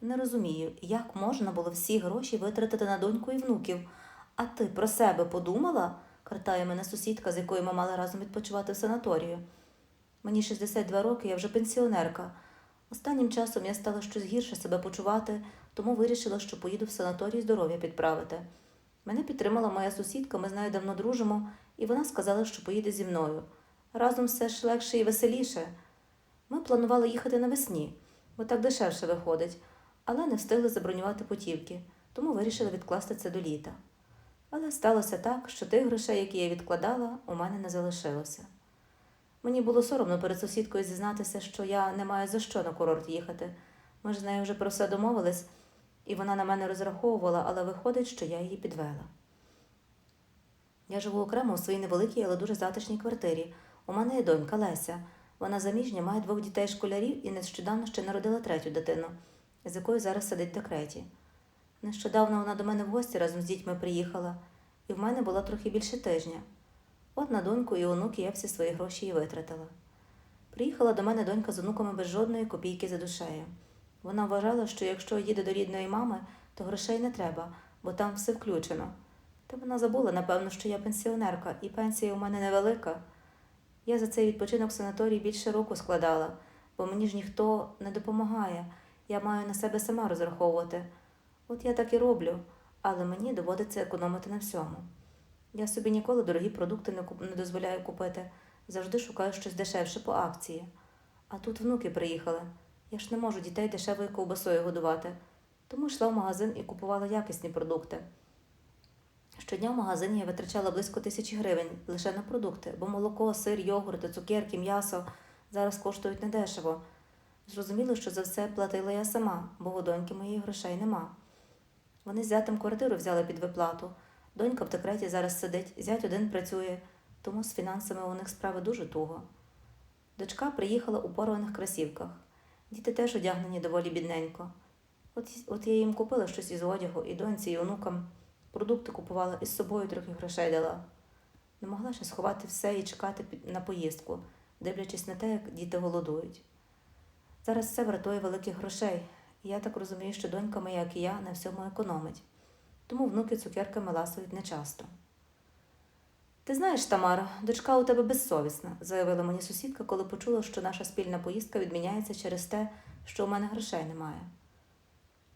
Не розумію, як можна було всі гроші витратити на доньку і внуків. А ти про себе подумала? картає мене сусідка, з якою ми мали разом відпочивати в санаторію. Мені 62 роки, я вже пенсіонерка. Останнім часом я стала щось гірше себе почувати, тому вирішила, що поїду в санаторій здоров'я підправити. Мене підтримала моя сусідка, ми з нею давно дружимо, і вона сказала, що поїде зі мною. Разом все ж легше і веселіше. Ми планували їхати навесні, бо так дешевше виходить, але не встигли забронювати путівки, тому вирішили відкласти це до літа. Але сталося так, що тих грошей, які я відкладала, у мене не залишилося. Мені було соромно перед сусідкою зізнатися, що я не маю за що на курорт їхати. Ми ж з нею вже про все домовились, і вона на мене розраховувала, але виходить, що я її підвела. Я живу окремо у своїй невеликій, але дуже затишній квартирі. У мене є донька Леся. Вона заміжня, має двох дітей-школярів і нещодавно ще народила третю дитину, з якою зараз сидить в декреті. Нещодавно вона до мене в гості разом з дітьми приїхала, і в мене було трохи більше тижня. От на доньку і онуки я всі свої гроші і витратила. Приїхала до мене донька з онуками без жодної копійки за душею. Вона вважала, що якщо їде до рідної мами, то грошей не треба, бо там все включено. Та вона забула, напевно, що я пенсіонерка, і пенсія у мене невелика. Я за цей відпочинок в санаторії більше року складала, бо мені ж ніхто не допомагає. Я маю на себе сама розраховувати. От я так і роблю, але мені доводиться економити на всьому. Я собі ніколи дорогі продукти не, куп- не дозволяю купити, завжди шукаю щось дешевше по акції. А тут внуки приїхали. Я ж не можу дітей дешевою ковбасою годувати, тому йшла в магазин і купувала якісні продукти. Щодня в магазині я витрачала близько тисячі гривень лише на продукти, бо молоко, сир, йогурти, цукерки, м'ясо зараз коштують недешево. Зрозуміло, що за все платила я сама, бо у доньки моїх грошей нема. Вони з зятем квартиру взяли під виплату. Донька в декреті зараз сидить, зять один працює, тому з фінансами у них справи дуже туго. Дочка приїхала у порваних красівках. Діти теж одягнені доволі бідненько. От, от я їм купила щось із одягу, і доньці, і онукам. Продукти купувала і з собою трохи грошей дала. Не могла ще сховати все і чекати на поїздку, дивлячись на те, як діти голодують. Зараз все вартує великих грошей, і я так розумію, що донька моя, як і я, на всьому економить. Тому внуки цукерками ласують нечасто. Ти знаєш, Тамара, дочка у тебе безсовісна, заявила мені сусідка, коли почула, що наша спільна поїздка відміняється через те, що у мене грошей немає.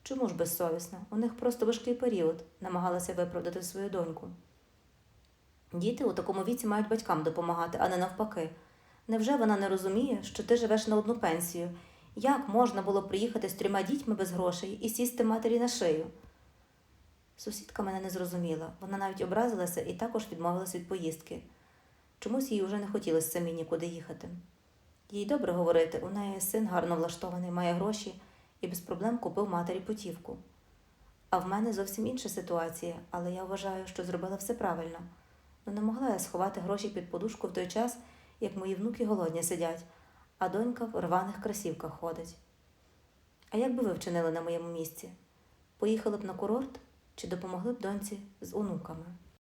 Чому ж безсовісна? У них просто важкий період, намагалася виправдати свою доньку. Діти у такому віці мають батькам допомагати, а не навпаки. Невже вона не розуміє, що ти живеш на одну пенсію? Як можна було приїхати з трьома дітьми без грошей і сісти матері на шию? Сусідка мене не зрозуміла. Вона навіть образилася і також відмовилась від поїздки. Чомусь їй вже не хотілося самі нікуди їхати. Їй добре говорити, у неї син гарно влаштований, має гроші і без проблем купив матері путівку. А в мене зовсім інша ситуація, але я вважаю, що зробила все правильно. Ну не могла я сховати гроші під подушку в той час, як мої внуки голодні сидять, а донька в рваних красівках ходить. А як би ви вчинили на моєму місці? Поїхали б на курорт чи допомогли б доньці з онуками?